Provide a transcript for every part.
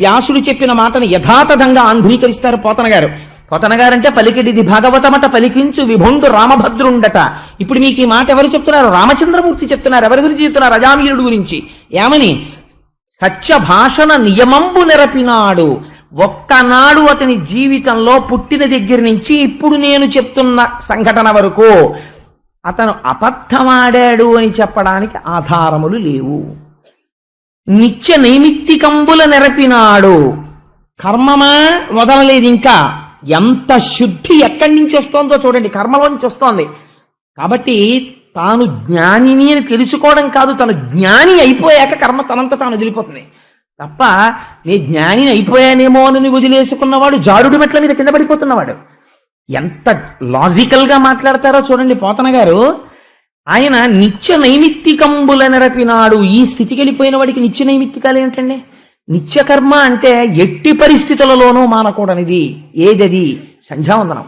వ్యాసుడు చెప్పిన మాటను యథాతథంగా ఆంధ్రీకరిస్తారు పోతన గారు పోతన గారంటే పలికిడిది భాగవతమట పలికించు విభుండు రామభద్రుండట. ఇప్పుడు మీకు ఈ మాట ఎవరు చెప్తున్నారు? రామచంద్రమూర్తి చెప్తున్నారు. ఎవరి గురించి చెప్తున్నారు? రజామీరుడు గురించి. ఏమని? సత్య భాషణ నియమంబు నెరపినాడు. ఒక్కనాడు అతని జీవితంలో పుట్టిన దగ్గర నుంచి ఇప్పుడు నేను చెప్తున్న సంఘటన వరకు అతను అబద్ధమాడాడు అని చెప్పడానికి ఆధారములు లేవు. నిత్య నైమిత్తికంబుల నెరపినాడు. కర్మమా వదలలేదు ఇంకా ఎంత శుద్ధి ఎక్కడి నుంచి వస్తోందో చూడండి కర్మలో నుంచి వస్తోంది. కాబట్టి తాను జ్ఞానిని అని తెలుసుకోవడం కాదు తను జ్ఞాని అయిపోయాక కర్మ తనంత తాను వదిలిపోతుంది. తప్ప నీ జ్ఞాని అయిపోయానేమో అని వదిలేసుకున్నవాడు జారుడు మెట్ల మీద కింద పడిపోతున్నవాడు. ఎంత లాజికల్గా మాట్లాడతారో చూడండి పోతన గారు. ఆయన నిత్య నైమిత్తికంబుల నెరపినాడు. ఈ స్థితికి వెళ్ళిపోయిన వాడికి నిత్య నైమిత్తికాలు ఏమిటండి నిత్యకర్మ అంటే ఎట్టి పరిస్థితులలోనూ మానకూడనిది. ఏదది? సంధ్యావందనం.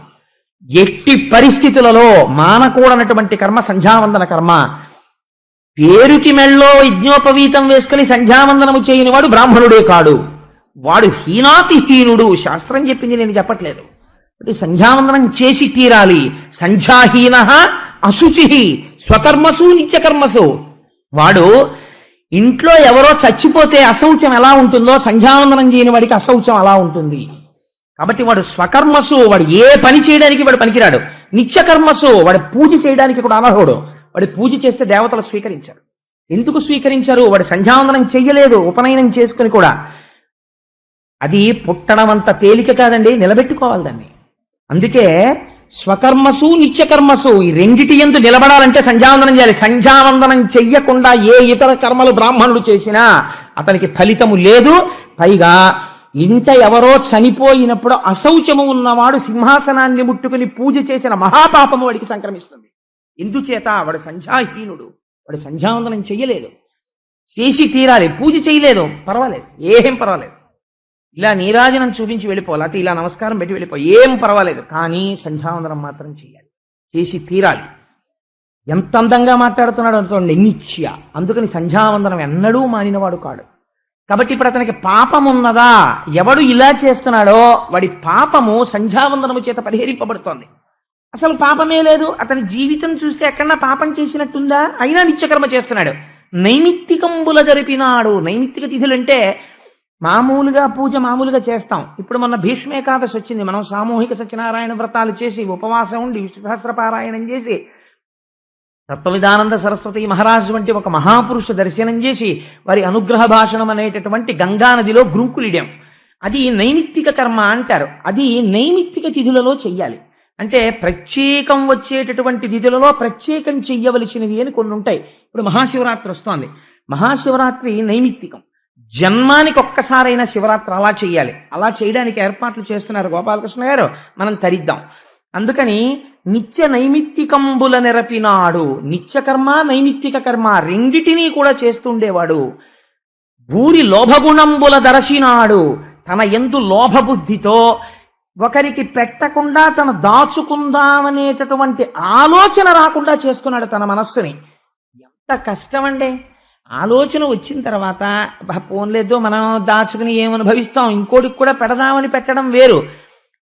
ఎట్టి పరిస్థితులలో మానకూడనటువంటి కర్మ సంధ్యావందన కర్మ. పేరుకి మెళ్ళో యజ్ఞోపవీతం వేసుకుని సంధ్యావందనము చేయని వాడు బ్రాహ్మణుడే కాడు. వాడు హీనాతి హీనుడు శాస్త్రం చెప్పింది నేను చెప్పట్లేదు. సంధ్యావందనం చేసి తీరాలి. సంధ్యాహీన అశుచి స్వకర్మసు నిత్యకర్మసు. వాడు ఇంట్లో ఎవరో చచ్చిపోతే అశౌచం ఎలా ఉంటుందో సంధ్యావందనం చేయని వాడికి అశౌచం అలా ఉంటుంది. కాబట్టి వాడు స్వకర్మసు వాడు ఏ పని చేయడానికి వాడు పనికిరాడు. నిత్యకర్మసు వాడు పూజ చేయడానికి కూడా అనర్హుడు. వాడు పూజ చేస్తే దేవతలు స్వీకరించారు. ఎందుకు స్వీకరించారు? వాడు సంధ్యావందనం చెయ్యలేదు ఉపనయనం చేసుకుని కూడా. అది పుట్టడం అంత తేలిక కాదండి నిలబెట్టుకోవాలి దాన్ని. అందుకే స్వకర్మసు నిత్యకర్మసు ఈ రెండిటి ఎందు నిలబడాలంటే సంధ్యావందనం చేయాలి. సంధ్యావందనం చెయ్యకుండా ఏ ఇతర కర్మలు బ్రాహ్మణుడు చేసినా అతనికి ఫలితము లేదు. పైగా ఇంట ఎవరో చనిపోయినప్పుడు అశౌచము ఉన్నవాడు సింహాసనాన్ని ముట్టుకుని పూజ చేసిన మహాపాపము వాడికి సంక్రమిస్తుంది. ఎందుచేత వాడు సంధ్యాహీనుడు. వాడు సంధ్యావందనం చెయ్యలేదు. చేసి తీరాలి. పూజ చేయలేదు పర్వాలేదు. ఏం పర్వాలేదు. ఇలా నీరాజనం చూపించి వెళ్ళిపోవాలి అటు ఇలా నమస్కారం పెట్టి వెళ్ళిపో ఏం పర్వాలేదు. కానీ సంధ్యావందనం మాత్రం చేయాలి. చేసి తీరాలి. ఎంత అందంగా మాట్లాడుతున్నాడు అనుకోండి నిత్య అందుకని సంధ్యావందనం ఎన్నడూ మానినవాడు కాడు. కాబట్టి ఇప్పుడు అతనికి పాపం ఉన్నదా? ఎవడు ఇలా చేస్తున్నాడో వాడి పాపము సంధ్యావందనము చేత పరిహరింపబడుతోంది. అసలు పాపమే లేదు. అతని జీవితం చూస్తే ఎక్కడన్నా పాపం చేసినట్టుందా? అయినా నిత్యకర్మ చేస్తున్నాడు. నైమిత్తికంబుల జరిపినాడు. నైమిత్తిక తిథులంటే మామూలుగా పూజ మామూలుగా చేస్తాం. ఇప్పుడు మన భీష్మేకాదశి వచ్చింది. మనం సామూహిక సత్యనారాయణ వ్రతాలు చేసి ఉపవాసం ఉండి విష్ణు పారాయణం చేసి తత్వవిధానంద సరస్వతి మహారాజు వంటి ఒక మహాపురుష దర్శనం చేసి వారి అనుగ్రహ భాషణం అనేటటువంటి గంగా నదిలో గ్రుంకులిడాం. అది నైమిత్తిక కర్మ అంటారు. అది నైమిత్తిక తిథులలో చెయ్యాలి. అంటే ప్రత్యేకం వచ్చేటటువంటి తిథులలో ప్రత్యేకం చెయ్యవలసినవి అని కొన్ని ఉంటాయి. ఇప్పుడు మహాశివరాత్రి వస్తోంది. మహాశివరాత్రి నైమిత్తికం. జన్మానికి ఒక్కసారైనా శివరాత్రి అలా చేయాలి అలా చేయడానికి ఏర్పాట్లు చేస్తున్నారు గోపాలకృష్ణ గారు. మనం తరిద్దాం. అందుకని నిత్య నైమిత్తికంబుల నెరపినాడు నిత్యకర్మ నైమిత్తిక కర్మ రెండిటినీ కూడా చేస్తుండేవాడు. భూరి లోభగుణంబుల దరసినాడు తన ఎందు లోభబుద్ధితో ఒకరికి పెట్టకుండా తను దాచుకుందామనేటటువంటి ఆలోచన రాకుండా చేసుకున్నాడు తన మనస్సుని. ఎంత కష్టం అండి ఆలోచన వచ్చిన తర్వాత పోన్లేదో మనం దాచుకుని ఏమనుభవిస్తాం ఇంకోటికి కూడా పెడదామని పెట్టడం వేరు.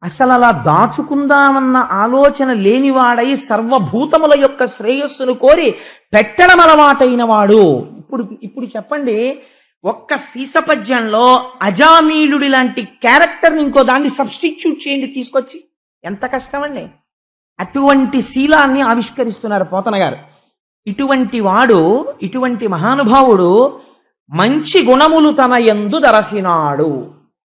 అసలు అలా దాచుకుందామన్న ఆలోచన లేనివాడై సర్వభూతముల యొక్క శ్రేయస్సును కోరి పెట్టడం అలవాటైన వాడు. ఇప్పుడు ఇప్పుడు చెప్పండి ఒక్క సీసపద్యంలో అజామీలుడి లాంటి క్యారెక్టర్ని ఇంకో దాన్ని సబ్స్టిట్యూట్ చేయండి తీసుకొచ్చి. ఎంత కష్టమండి. అటువంటి శీలాన్ని ఆవిష్కరిస్తున్నారు పోతన గారు. ఇటువంటి వాడు ఇటువంటి మహానుభావుడు మంచి గుణములు తన ఎందు దరసినాడు.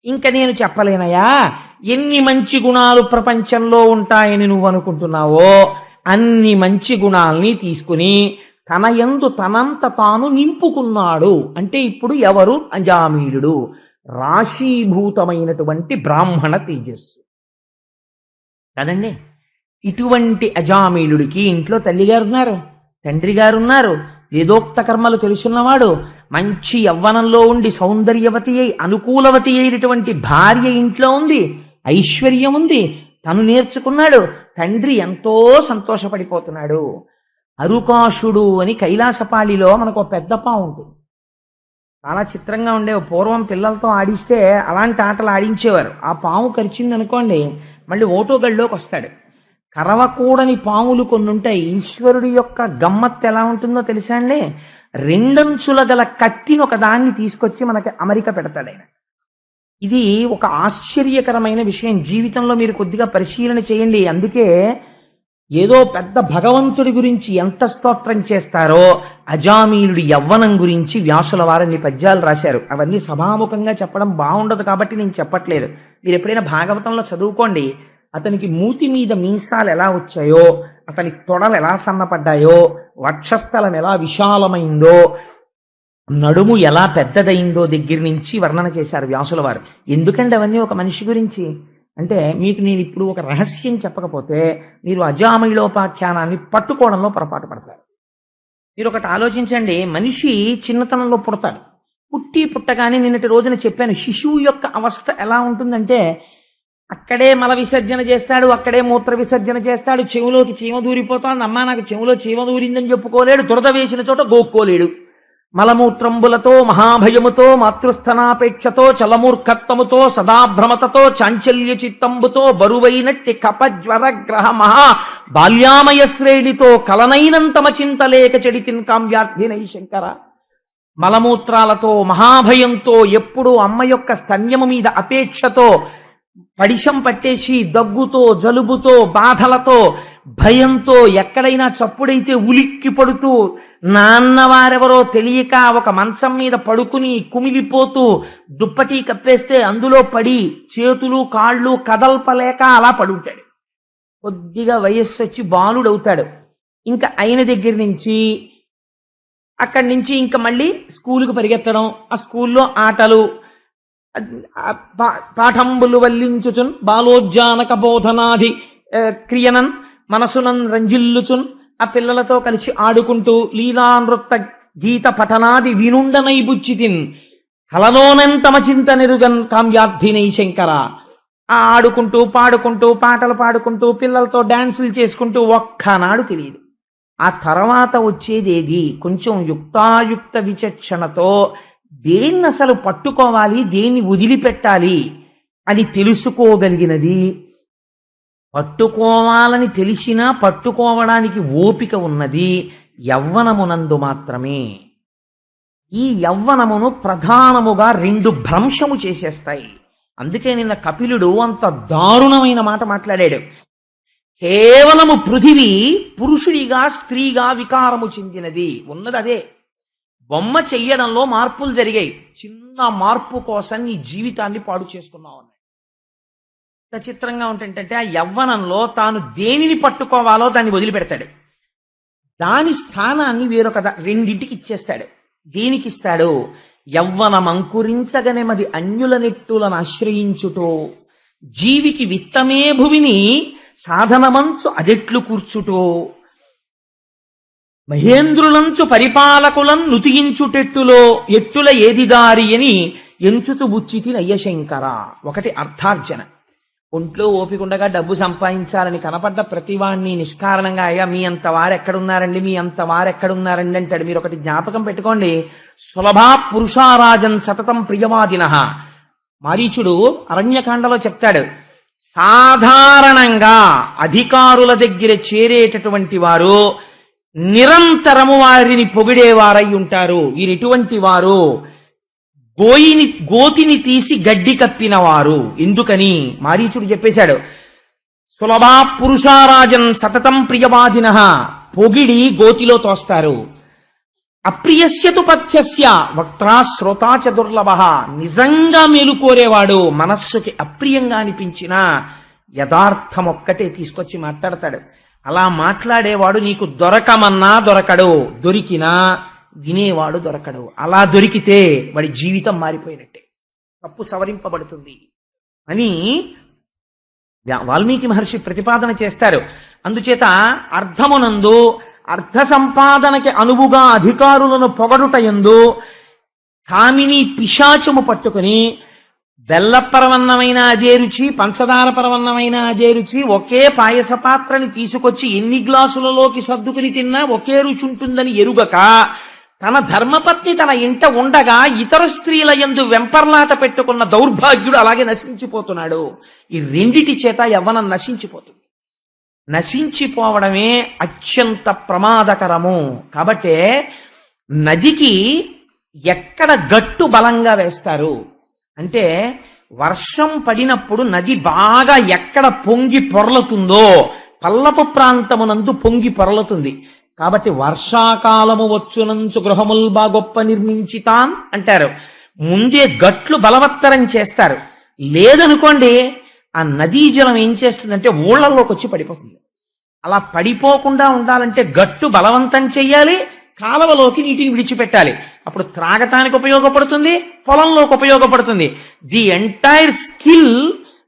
ఇంక నేను చెప్పలేనయా? ఎన్ని మంచి గుణాలు ప్రపంచంలో ఉంటాయని నువ్వు అనుకుంటున్నావో అన్ని మంచి గుణాల్ని తీసుకుని తన ఎందు తనంత తాను నింపుకున్నాడు. అంటే ఇప్పుడు ఎవరు? అజామీలుడు. రాశీభూతమైనటువంటి బ్రాహ్మణ తేజస్సు. కదండి ఇటువంటి అజామీలుడికి ఇంట్లో తల్లిగారు ఉన్నారు. తండ్రి గారు ఉన్నారు వేదోక్త కర్మలు తెలుసున్నవాడు మంచి యవ్వనంలో ఉండి సౌందర్యవతి అయి అనుకూలవతి అయినటువంటి భార్య ఇంట్లో ఉంది ఐశ్వర్యం ఉంది. తను నేర్చుకున్నాడు తండ్రి ఎంతో సంతోషపడిపోతున్నాడు. అరుకాశుడు అని కైలాసపాళిలో మనకు ఒక పెద్ద పాము ఉంటుంది. చాలా చిత్రంగా ఉండే పూర్వం పిల్లలతో ఆడిస్తే అలాంటి ఆటలు ఆడించేవారు. ఆ పాము కరిచింది అనుకోండి మళ్ళీ ఓటో గడిలోకి వస్తాడు. కరవకూడని పాములు కొన్ని ఈశ్వరుడి యొక్క గమ్మత్ ఎలా ఉంటుందో తెలుసా అండి? రెండంచుల గల కత్తిని ఒక దాన్ని తీసుకొచ్చి మనకి అమరిక పెడతాడు ఆయన. ఇది ఒక ఆశ్చర్యకరమైన విషయం. జీవితంలో మీరు కొద్దిగా పరిశీలన చేయండి. అందుకే ఏదో పెద్ద భగవంతుడి గురించి ఎంత స్తోత్రం చేస్తారో అజామీలుడి యవ్వనం గురించి వ్యాసుల వారిని పద్యాలు రాశారు. అవన్నీ సభాముఖంగా చెప్పడం బాగుండదు కాబట్టి నేను చెప్పట్లేదు. మీరు ఎప్పుడైనా భాగవతంలో చదువుకోండి. అతనికి మూతి మీద మీసాలు ఎలా వచ్చాయో అతని తొడలు ఎలా సన్నపడ్డాయో వక్షస్థలం ఎలా విశాలమైందో నడుము ఎలా పెద్దదైందో దగ్గర నుంచి వర్ణన చేశారు వ్యాసుల వారు. ఎందుకంటే అవన్నీ ఒక మనిషి గురించి? అంటే మీకు నేను ఇప్పుడు ఒక రహస్యం చెప్పకపోతే మీరు అజామయులోపాఖ్యానాన్ని పట్టుకోవడంలో పొరపాటు పడతారు. మీరు ఒకటి ఆలోచించండి మనిషి చిన్నతనంలో పుడతాడు. పుట్టి పుట్టగానే నిన్నటి రోజున చెప్పాను శిశువు యొక్క అవస్థ ఎలా ఉంటుందంటే అక్కడే మల విసర్జన చేస్తాడు అక్కడే మూత్ర విసర్జన చేస్తాడు చెవులోకి చీమ దూరిపోతోంది. అమ్మా నాకు చెవులో చీమ దూరిందని చెప్పుకోలేడు దురద వేసిన చోట గోక్కోలేడు. మలమూత్రంబులతో మహాభయముతో మాతృస్థనాపేక్షతో చలమూర్ఖత్వముతో సదాభ్రమతతో చాంచల్య చిత్తంబుతో బరువైనట్టి కపజ్వర గ్రహ మహా బాల్యామయ శ్రేణితో కలనైనంతమ చింతలేక చెడితిన్ కామ్యార్థినై శంకర. మలమూత్రాలతో మహాభయంతో ఎప్పుడూ అమ్మ యొక్క స్తన్యము మీద అపేక్షతో పడిశం పట్టేసి దగ్గుతో జలుబుతో బాధలతో భయంతో ఎక్కడైనా చప్పుడైతే ఉలిక్కి పడుతూ నాన్నవారెవరో తెలియక ఒక మంచం మీద పడుకుని కుమిలిపోతూ దుప్పటి కప్పేస్తే అందులో పడి చేతులు కాళ్ళు కదల్పలేక అలా పడుంటాడు. కొద్దిగా వయస్సు వచ్చి బాలుడవుతాడు. ఇంకా ఆయన దగ్గర నుంచి అక్కడి నుంచి ఇంకా మళ్ళీ స్కూలుకు పరిగెత్తడం ఆ స్కూల్లో ఆటలు పాఠంబులు వల్లించుచున్ బాలోజ్జానక బోధనాది క్రియనన్ మనసునన్ రంజిల్లుచున్ ఆ పిల్లలతో కలిసి ఆడుకుంటూ లీలానృత్త గీత పఠనాది వినుండనై బుచ్చితిన్. తమ చింత నిరుగన్ కామ్యార్థినై శంకర. ఆ ఆడుకుంటూ పాడుకుంటూ పాటలు పాడుకుంటూ పిల్లలతో డాన్సులు చేసుకుంటూ ఒక్కనాడు తెలియదు. ఆ తర్వాత వచ్చేదేది? కొంచెం యుక్తాయుక్త విచక్షణతో దేన్ని అసలు పట్టుకోవాలి దేన్ని వదిలిపెట్టాలి అని తెలుసుకోగలిగినది. పట్టుకోవాలని తెలిసినా పట్టుకోవడానికి ఓపిక ఉన్నది యవ్వనమునందు మాత్రమే. ఈ యవ్వనమును ప్రధానముగా రెండు భ్రంశము చేసేస్తాయి. అందుకే నిన్న కపిలుడు అంత దారుణమైన మాట మాట్లాడాడు. కేవలము పృథివీ పురుషుడిగా స్త్రీగా వికారము చెందినది. ఉన్నది అదే బొమ్మ చెయ్యడంలో మార్పులు జరిగాయి. చిన్న మార్పు కోసం నీ జీవితాన్ని పాడు చేసుకున్నావు అన్నాడు ఎంత చిత్రంగా ఉంటుందంటే ఆ యవ్వనంలో తాను దేనిని పట్టుకోవాలో దాన్ని వదిలిపెడతాడు. దాని స్థానాన్ని వేరొక రెండింటికి ఇచ్చేస్తాడు. దేనికి ఇస్తాడు? యవ్వనం అంకురించగనెమది అన్యుల నెట్టులను ఆశ్రయించుటో. జీవికి విత్తమే భువిని సాధనమంచు అదెట్లు కూర్చుటో. మహేంద్రులంచు పరిపాలకులం నుతియించుటెట్టులో ఎట్టుల ఏది దారి అని ఎంచుచు బుచ్చితి నయ్యశంకర ఒకటి అర్థార్జన. ఒంట్లో ఓపికండగా డబ్బు సంపాదించాలని కనపడ్డ ప్రతివాణ్ణి నిష్కారణంగా అయ్యా మీ అంత వారు ఎక్కడున్నారండి మీ అంత వారు ఎక్కడున్నారండి అంటాడు. మీరు ఒకటి జ్ఞాపకం పెట్టుకోండి. సులభా పురుషారాజన్ సతతం ప్రియవాదిన. మారీచుడు అరణ్యకాండలో చెప్తాడు సాధారణంగా అధికారుల దగ్గర చేరేటటువంటి వారు నిరంతరము వారిని పొగిడేవారై ఉంటారు. వీరు వారు గోయిని గోతిని తీసి గడ్డి కప్పినవారు. ఎందుకని? మారీచుడు చెప్పేశాడు సులభా పురుషారాజన్ సతతం ప్రియవాదిన. పొగిడి గోతిలో తోస్తారు. అప్రియస్యతు పథ్యస్య వక్త్రా శ్రోతా చదుర్లభ దుర్లభ. నిజంగా మేలుకోరేవాడు మనస్సుకి అప్రియంగా అనిపించిన యథార్థం ఒక్కటే తీసుకొచ్చి మాట్లాడతాడు. అలా మాట్లాడేవాడు నీకు దొరకమన్నా దొరకడు. దొరికినా వినేవాడు దొరకడు. అలా దొరికితే వాడి జీవితం మారిపోయినట్టే. తప్పు సవరింపబడుతుంది. అని వాల్మీకి మహర్షి ప్రతిపాదన చేస్తారు. అందుచేత అర్థమునందు అర్థ సంపాదనకి అనువుగా అధికారులను పొగడుటయందు కామిని పిశాచము పట్టుకుని బెల్లపరవన్నమైన అదే రుచి పంచదార పరవన్నమైన అదే రుచి ఒకే పాయస పాత్రని తీసుకొచ్చి ఎన్ని గ్లాసులలోకి సర్దుకుని తిన్నా ఒకే రుచి ఉంటుందని ఎరుగక. తన ధర్మపత్ని తన ఇంట ఉండగా ఇతర స్త్రీల యందు వెంపర్లాట పెట్టుకున్న దౌర్భాగ్యుడు అలాగే నశించిపోతున్నాడు. ఈ రెండిటి చేత యవ్వనం నశించిపోతుంది. నశించిపోవడమే అత్యంత ప్రమాదకరము. కాబట్టే నదికి ఎక్కడ గట్టు బలంగా వేస్తారు? అంటే వర్షం పడినప్పుడు నది బాగా ఎక్కడ పొంగి పొరలుతుందో పల్లపు ప్రాంతమునందు పొంగి పొరలుతుంది. కాబట్టి వర్షాకాలము వచ్చునంచు గృహముల్ బాగొప్ప నిర్మించితాన్ అంటారు. ముందే గట్లు బలవత్తరం చేస్తారు. లేదనుకోండి ఆ నదీ జలం ఏం చేస్తుందంటే ఊళ్ళల్లోకి వచ్చి పడిపోతుంది. అలా పడిపోకుండా ఉండాలంటే గట్టు బలవంతం చెయ్యాలి కాలవలోకి నీటిని విడిచిపెట్టాలి. అప్పుడు త్రాగటానికి ఉపయోగపడుతుంది పొలంలోకి ఉపయోగపడుతుంది. The entire skill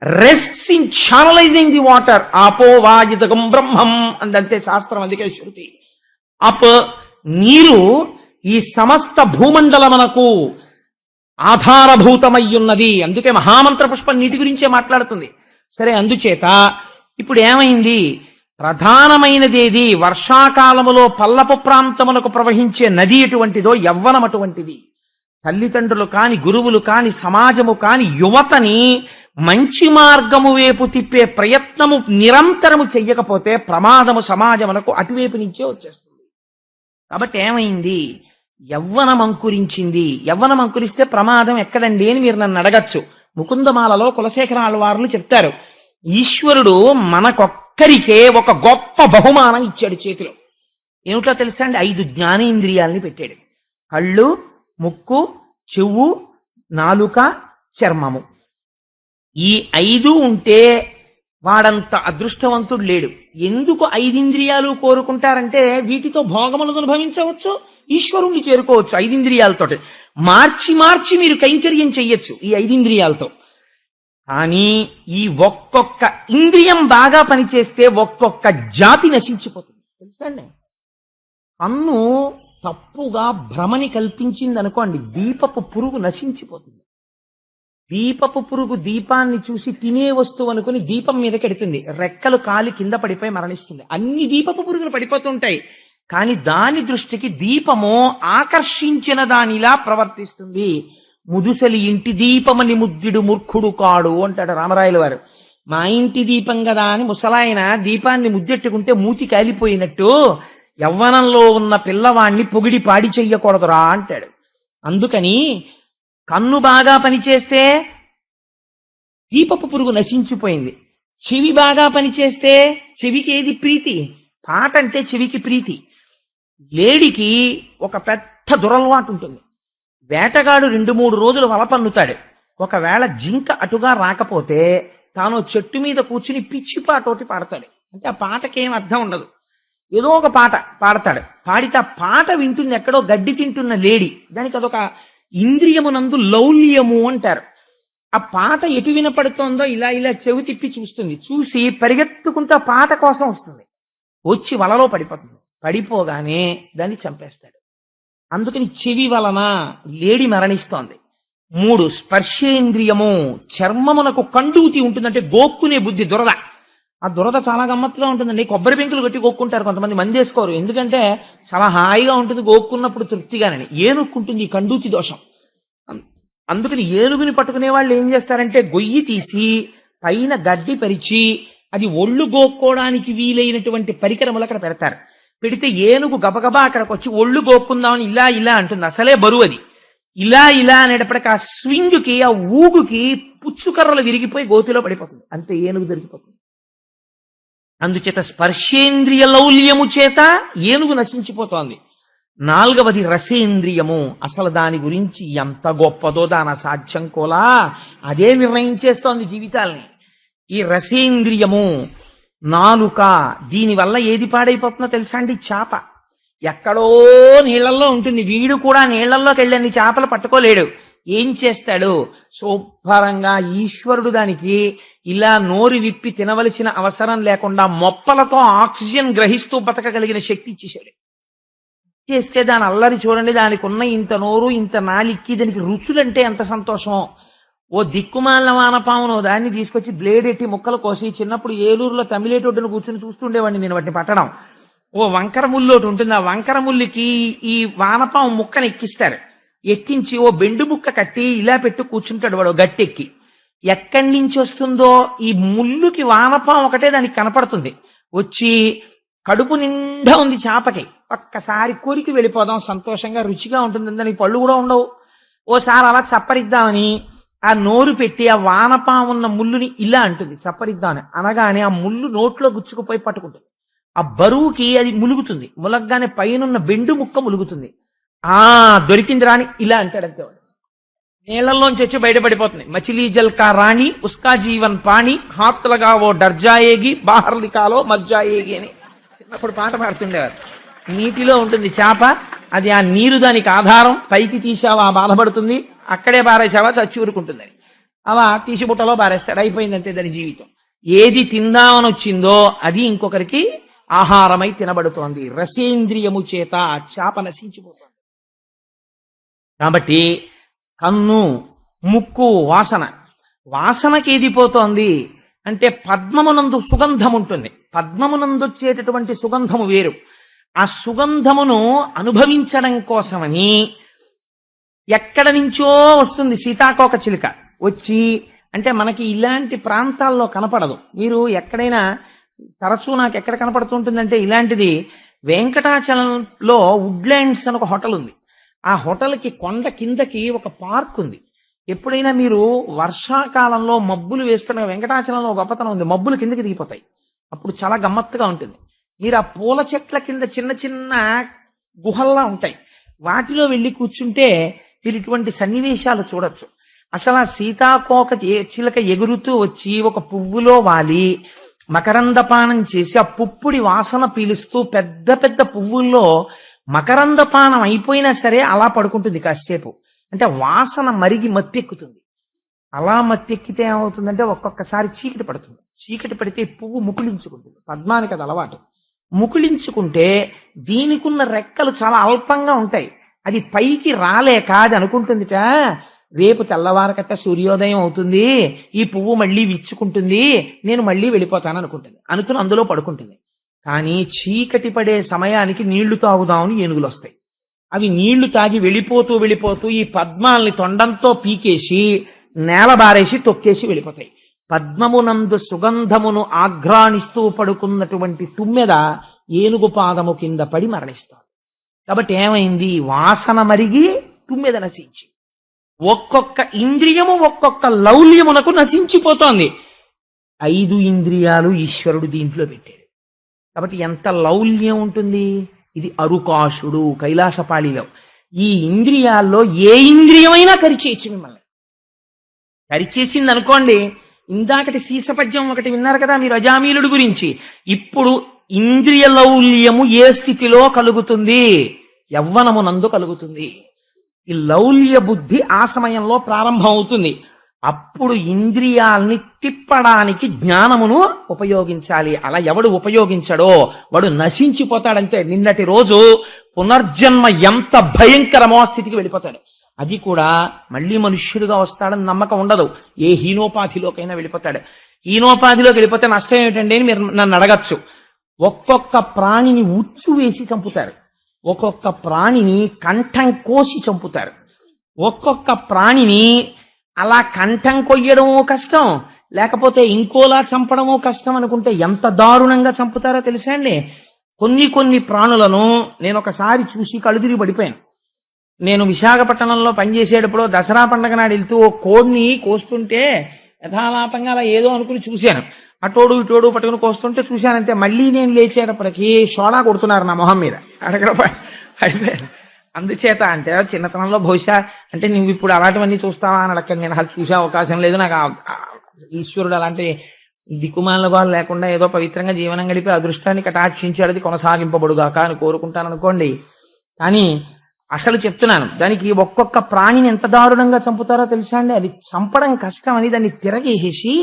rests in channelizing the water ఆపో వాజితకం బ్రహ్మం అందంతే శాస్త్రం అందుకే శృతి. అప్ నీరు ఈ సమస్త భూమండలమునకు ఆధారభూతమయ్యున్నది. అందుకే మహామంత్ర పుష్పం నీటి గురించే మాట్లాడుతుంది. సరే అందుచేత ఇప్పుడు ఏమైంది? ప్రధానమైనదేది వర్షాకాలములో పల్లపు ప్రాంతములకు ప్రవహించే నది ఎటువంటిదో యవ్వనం అటువంటిది. తల్లిదండ్రులు కాని గురువులు కాని సమాజము కాని యువతని మంచి మార్గము వైపు తిప్పే ప్రయత్నము నిరంతరము చెయ్యకపోతే ప్రమాదము సమాజమునకు అటువైపు నుంచే వచ్చేస్తుంది. కాబట్టి ఏమైంది? యవ్వనం అంకురించింది. యవ్వనం అంకురిస్తే ప్రమాదం ఎక్కడండి అని మీరు నన్ను అడగచ్చు. ముకుందమాలలో కులశేఖర వారులు చెప్తారు. ఈశ్వరుడు మనకొక్కరికే ఒక గొప్ప బహుమానం ఇచ్చాడు చేతిలో. ఏమిటో తెలుసా అండి? ఐదు జ్ఞానేంద్రియాలని పెట్టాడు. కళ్ళు ముక్కు చెవు నాలుక చర్మము. ఈ ఐదు ఉంటే వాడంత అదృష్టవంతుడు లేడు. ఎందుకు ఐదింద్రియాలు కోరుకుంటారంటే వీటితో భోగములను అనుభవించవచ్చు ఈశ్వరుణ్ణి చేరుకోవచ్చు ఐదింద్రియాలతో మార్చి మార్చి మీరు కైంకర్యం చెయ్యొచ్చు ఈ ఐదింద్రియాలతో. కానీ ఈ ఒక్కొక్క ఇంద్రియం బాగా పనిచేస్తే ఒక్కొక్క జాతి నశించిపోతుంది. తెలుసండి కన్ను తప్పుగా భ్రమని కల్పించింది అనుకోండి దీపపు పురుగు నశించిపోతుంది. దీపపు పురుగు దీపాన్ని చూసి తినే వస్తువు అనుకుని దీపం మీద కెడుతుంది. రెక్కలు కాలి కింద పడిపోయి మరణిస్తుంది. అన్ని దీపపు పురుగులు పడిపోతుంటాయి కానీ దాని దృష్టికి దీపము ఆకర్షించిన దానిలా ప్రవర్తిస్తుంది. ముదుసలి ఇంటి దీపమని ముద్దుడు మూర్ఖుడు కాడు అంటాడు రామరాయల వారు. మా ఇంటి దీపం కదా అని ముసలాయన దీపాన్ని ముద్దెట్టుకుంటే మూతి కాలిపోయినట్టు యవ్వనంలో ఉన్న పిల్లవాణ్ణి పొగిడి పాడి చెయ్యకూడదురా అంటాడు. అందుకని కన్ను బాగా పనిచేస్తే దీపపు పురుగు నశించిపోయింది. చెవి బాగా పనిచేస్తే చెవికి ఏది ప్రీతి? పాట అంటే చెవికి ప్రీతి. లేడికి ఒక పెద్ద దురలవాటు ఉంటుంది. వేటగాడు రెండు మూడు రోజులు వలపన్నుతాడు ఒకవేళ జింక అటుగా రాకపోతే తాను చెట్టు మీద కూర్చుని పిచ్చి పాటోటి పాడతాడు. అంటే ఆ పాటకి ఏం అర్థం ఉండదు. ఏదో ఒక పాట పాడతాడు. పాడితే ఆ పాట వింటుంది ఎక్కడో గడ్డి తింటున్న లేడి దానికి అదొక ఇంద్రియమునందు లౌల్యము అంటారు. ఆ పాట ఎటు వినపడుతోందో ఇలా ఇలా చెవి తిప్పి చూస్తుంది. చూసి పరిగెత్తుకుంటూ ఆ పాట కోసం వస్తుంది. వచ్చి వలలో పడిపోతుంది. పడిపోగానే దాన్ని చంపేస్తాడు. అందుకని చెవి వలన లేడి మరణిస్తోంది. మూడు స్పర్శేంద్రియము చర్మమునకు కండూతి ఉంటుందంటే గోక్కునే బుద్ధి దురద. ఆ దురద చాలా గమ్మత్తుగా ఉంటుందండి. కొబ్బరి పెంకులు కట్టి గోక్కుంటారు కొంతమంది మంది వేసుకోరు ఎందుకంటే చాలా హాయిగా ఉంటుంది గోక్కున్నప్పుడు తృప్తిగానని. ఏనుక్కుంటుంది ఈ కండూతి దోషం. అందుకని ఏనుగుని పట్టుకునే వాళ్ళు ఏం చేస్తారంటే గొయ్యి తీసి పైన గడ్డి పరిచి అది ఒళ్ళు గోక్కోవడానికి వీలైనటువంటి పరికరములు అక్కడ పెడతారు. పెడితే ఏనుగు గబగబా అక్కడికి వచ్చి ఒళ్ళు గోక్కుందామని ఇలా ఇలా అంటుంది. అసలే బరువు అది. ఇలా ఇలా అనేటప్పటికి ఆ స్వింగ్కి ఆ ఊగుకి పుచ్చుకర్రలు విరిగిపోయి గోతిలో పడిపోతుంది. అంతే ఏనుగు దొరికిపోతుంది. అందుచేత స్పర్శేంద్రియ లౌల్యము చేత ఏనుగు నశించిపోతోంది. నాలుగవది రసేంద్రియము. అసలు దాని గురించి ఎంత గొప్పదో దాని అసాధ్యం కోలా. అదే నిర్ణయించేస్తోంది జీవితాల్ని. ఈ రసేంద్రియము నాలుక దీనివల్ల ఏది పాడైపోతుందో తెలుసా అండి? చేప. ఎక్కడో నీళ్ళల్లో ఉంటుంది. వీడు కూడా నీళ్ళలోకి వెళ్ళని చేపలు పట్టుకోలేడు. ఏం చేస్తాడు? శుభ్రంగా ఈశ్వరుడు దానికి ఇలా నోరు విప్పి తినవలసిన అవసరం లేకుండా మొప్పలతో ఆక్సిజన్ గ్రహిస్తూ బతకగలిగిన శక్తి ఇచ్చేశాడు. చేస్తే దాని అల్లరి చూడండి. దానికి ఉన్న ఇంత నోరు ఇంత నాలిక్కి దానికి రుచులంటే ఎంత సంతోషం. ఓ దిక్కుమాలిన వానపామును దాన్ని తీసుకొచ్చి బ్లేడ్ ఎట్టి ముక్కలు కోసి చిన్నప్పుడు ఏలూరులో తమిళేటొడ్డును కూర్చుని చూస్తుండేవాడిని నేను వాటిని పట్టడం. ఓ వంకర ముళ్ళు ఒకటి ఉంటుంది. ఆ వంకర ముళ్ళుకి ఈ వానపాము ముక్కను ఎక్కిస్తారు. ఎక్కించి ఓ బెండు ముక్క కట్టి ఇలా పెట్టు కూర్చుంటాడు వాడు గట్టెక్కి. ఎక్కడి నుంచి వస్తుందో ఈ ముళ్ళుకి వానపాం ఒకటే దానికి కనపడుతుంది. వచ్చి కడుపు నిండా ఉంది చేపకి. ఒక్కసారి కోరికి వెళ్ళిపోదాం. సంతోషంగా రుచిగా ఉంటుంది దానికి పళ్ళు కూడా ఉండవు. ఓసారి అలా చప్పరిద్దామని ఆ నోరు పెట్టి ఆ వానపాం ఉన్న ముళ్ళుని ఇలా అంటుంది చప్పరిద్దామని. అనగానే ఆ ముళ్ళు నోట్లో గుచ్చుకుపోయి పట్టుకుంటుంది. ఆ బరువుకి అది ములుగుతుంది. ములగ్గానే పైనున్న బెండు ముక్క ములుగుతుంది. ఆ దొరికింది రాని ఇలా అంటాడు అంతే వాడు నీళ్ళలోంచి వచ్చి బయటపడిపోతుంది. మచిలీ జల్కా రాణి ఉస్కా జీవన్ పాణి హాత్లగా ఓ డర్జాయేగి బాహర్లికాలో మర్జాయేగి అని. చిన్నప్పుడు పాట పాడుతుండేవారు. నీటిలో ఉంటుంది చేప అది ఆ నీరు దానికి ఆధారం. పైకి తీసావా బాధపడుతుంది అక్కడే పారేసావా చచ్చూరుకుంటుందని అలా తీసి బుట్టలో పారేస్తాడు. అయిపోయిందంటే దాని జీవితం. ఏది తిందామని వచ్చిందో అది ఇంకొకరికి ఆహారమై తినబడుతోంది. రసేంద్రియము చేత ఆ చేప నశించిపోతుంది. కాబట్టి కన్ను ముక్కు వాసన. వాసనకి ఏది పోతోంది అంటే పద్మమునందు సుగంధం ఉంటుంది పద్మమునందు వచ్చేటటువంటి సుగంధము వేరు. ఆ సుగంధమును అనుభవించడం కోసమని ఎక్కడ నుంచో వస్తుంది సీతాకోక చిలుక. వచ్చి అంటే మనకి ఇలాంటి ప్రాంతాల్లో కనపడదు. మీరు ఎక్కడైనా తరచూ నాకు ఎక్కడ కనపడుతుంటుందంటే ఇలాంటిది వెంకటాచలంలో వుడ్లాండ్స్ అని ఒక హోటల్ ఉంది. ఆ హోటల్కి కొండ కిందకి ఒక పార్క్ ఉంది. ఎప్పుడైనా మీరు వర్షాకాలంలో మబ్బులు వేస్తున్న వెంకటాచలంలో గొప్పతనం ఉంది. మబ్బులు కిందకి దిగిపోతాయి. అప్పుడు చాలా గమ్మత్తుగా ఉంటుంది. మీరు ఆ పూల చెట్ల కింద చిన్న చిన్న గుహల్లా ఉంటాయి. వాటిలో వెళ్ళి కూర్చుంటే మీరు ఇటువంటి సన్నివేశాలు చూడొచ్చు. అసలు ఆ సీతాకోక చిలక ఎగురుతూ వచ్చి ఒక పువ్వులో వాలి మకరందపానం చేసి ఆ పుప్పుడి వాసన పీలుస్తూ పెద్ద పెద్ద పువ్వుల్లో మకరందపానం అయిపోయినా సరే అలా పడుకుంటుంది కాసేపు. అంటే వాసన మరిగి మత్తెక్కుతుంది. అలా మత్తెక్కితే ఏమవుతుందంటే ఒక్కొక్కసారి చీకటి పడుతుంది. చీకటి పడితే పువ్వు ముకుళించుకుంటుంది. పద్మానికి అది అలవాటు. ముకుళించుకుంటే దీనికున్న రెక్కలు చాలా అల్పంగా ఉంటాయి. అది పైకి రాలే కాదు అనుకుంటుందిట. రేపు తెల్లవారకట్ట సూర్యోదయం అవుతుంది. ఈ పువ్వు మళ్ళీ విచ్చుకుంటుంది. నేను మళ్ళీ వెళ్ళిపోతాను అనుకుంటుంది. అనుకుని అందులో పడుకుంటుంది. కానీ చీకటి పడే సమయానికి నీళ్ళు తాగుదామని ఏనుగులు వస్తాయి. అవి నీళ్ళు తాగి వెళ్ళిపోతూ వెళ్ళిపోతూ ఈ పద్మాల్ని తొండంతో పీకేసి నేల బారేసి తొక్కేసి వెళ్ళిపోతాయి. పద్మమునందు సుగంధమును ఆఘ్రాణిస్తూ పడుకున్నటువంటి తుమ్మెద ఏనుగు పాదము కింద పడి మరణిస్తుంది. కాబట్టి ఏమైంది? వాసన మరిగి తుమ్మెద నశించి. ఒక్కొక్క ఇంద్రియము ఒక్కొక్క లౌల్యమునకు నశించిపోతోంది. ఐదు ఇంద్రియాలు ఈశ్వరుడు దీంట్లో పెట్టాడు. కాబట్టి ఎంత లౌల్యం ఉంటుంది? ఇది అరుకాశుడు కైలాసపాళిలో. ఈ ఇంద్రియాల్లో ఏ ఇంద్రియమైనా కరిచేయచ్చు మిమ్మల్ని. కరిచేసింది అనుకోండి ఇందాకటి సీసపద్యం ఒకటి విన్నారు కదా మీరు అజామీలుడు గురించి. ఇప్పుడు ఇంద్రియ లౌల్యము ఏ స్థితిలో కలుగుతుంది? యవ్వనమునందు కలుగుతుంది. ఈ లౌల్య బుద్ధి ఆ సమయంలో ప్రారంభం అవుతుంది అప్పుడు ఇంద్రియాల్ని తిప్పడానికి జ్ఞానమును ఉపయోగించాలి. అలా ఎవడు ఉపయోగించడో వాడు నశించిపోతాడంటే నిన్నటి రోజు పునర్జన్మ ఎంత భయంకరమో ఆ స్థితికి వెళ్ళిపోతాడు. అది కూడా మళ్ళీ మనుష్యుడిగా వస్తాడని నమ్మకం ఉండదు. ఏ హీనోపాధిలోకైనా వెళ్ళిపోతాడు. హీనోపాధిలోకి వెళ్ళిపోతే నష్టం ఏమిటండి అని మీరు నన్ను అడగచ్చు. ఒక్కొక్క ప్రాణిని ఉచ్చు వేసి చంపుతారు. ఒక్కొక్క ప్రాణిని కంఠం కోసి చంపుతారు. ఒక్కొక్క ప్రాణిని అలా కంఠం కొయ్యడమో కష్టం లేకపోతే ఇంకోలా చంపడమో కష్టం అనుకుంటే ఎంత దారుణంగా చంపుతారో తెలుసా అండి? కొన్ని కొన్ని ప్రాణులను నేను ఒకసారి చూసి కళ్ళు పడిపోయాను. నేను విశాఖపట్నంలో పనిచేసేటప్పుడు దసరా పండగ నాడు వెళ్తూ ఓ కోడిని కోస్తుంటే యథాలాపంగా అలా ఏదో అనుకుని చూశాను. అటోడు ఇటోడు పట్టుకుని కోస్తుంటే చూశానంతే. మళ్ళీ నేను లేచేటప్పటికి సోడా కొడుతున్నారు నా మొహం మీద. అక్కడ అయిపోయాను అందుచేత అంటే చిన్నతనంలో బహుశా అంటే నువ్వు ఇప్పుడు అలాంటివన్నీ చూస్తావా అని అక్కడ నేను అసలు చూసే అవకాశం లేదు. నాకు ఈశ్వరుడు అలాంటి దిక్కుమాల లేకుండా ఏదో పవిత్రంగా జీవనం గడిపి అదృష్టాన్ని కటాక్షించాడు అది కొనసాగింపబడుగాక అని కోరుకుంటాను అనుకోండి. కానీ అసలు చెప్తున్నాను. దానికి ఒక్కొక్క ప్రాణిని ఎంత దారుణంగా చంపుతారో తెలుసా అండి? అది చంపడం కష్టం అని దాన్ని తిరగేసి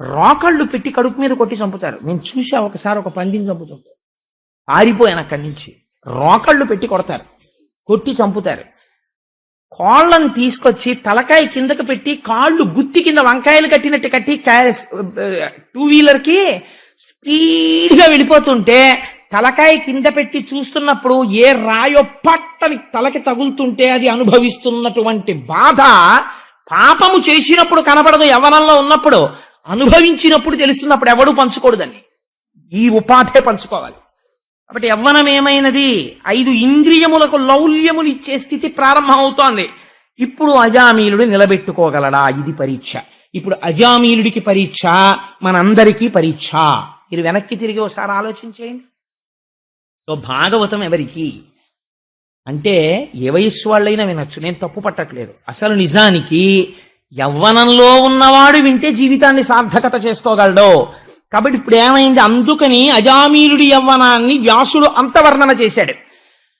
రాకళ్ళు పెట్టి కడుపు మీద కొట్టి చంపుతారు. నేను చూసా ఒకసారి ఒక పందిని చంపుతుంటారు ఆరిపోయాను అక్కడి నుంచి. రాకళ్ళు పెట్టి కొడతారు. కొట్టి చంపుతారు. కాళ్ళను తీసుకొచ్చి తలకాయ కిందకు పెట్టి కాళ్ళు గుత్తి కింద వంకాయలు కట్టినట్టు కట్టి టూ వీలర్కి స్పీడ్గా వెళ్ళిపోతుంటే తలకాయ కింద పెట్టి చూస్తున్నప్పుడు ఏ రాయో పట్టని తలకి తగులుతుంటే అది అనుభవిస్తున్నటువంటి బాధ పాపము చేసినప్పుడు కనబడదు యవ్వనంలో ఉన్నప్పుడు. అనుభవించినప్పుడు తెలుస్తున్నప్పుడు ఎవడు పంచుకోడుదని? ఈ ఉపాధే పంచుకోవాలి. కాబట్టి యవ్వనం ఏమైనది? ఐదు ఇంద్రియములకు లౌల్యమునిచ్చే స్థితి ప్రారంభమవుతోంది. ఇప్పుడు అజామీలుడు నిలబెట్టుకోగలడా? ఇది పరీక్ష. ఇప్పుడు అజామీలుడికి పరీక్ష మనందరికీ పరీక్ష. మీరు వెనక్కి తిరిగి ఒకసారి ఆలోచించేయండి. సో భాగవతం ఎవరికి? అంటే ఏ వయస్సు వాళ్ళైనా వినొచ్చు. నేను తప్పు పట్టట్లేదు. అసలు నిజానికి యవ్వనంలో ఉన్నవాడు వింటే జీవితాన్ని సార్థకత చేసుకోగలడు? కాబట్టి ఇప్పుడు ఏమైంది? అందుకని అజామీలుడి యవ్వనాన్ని వ్యాసుడు అంత వర్ణన చేశాడు.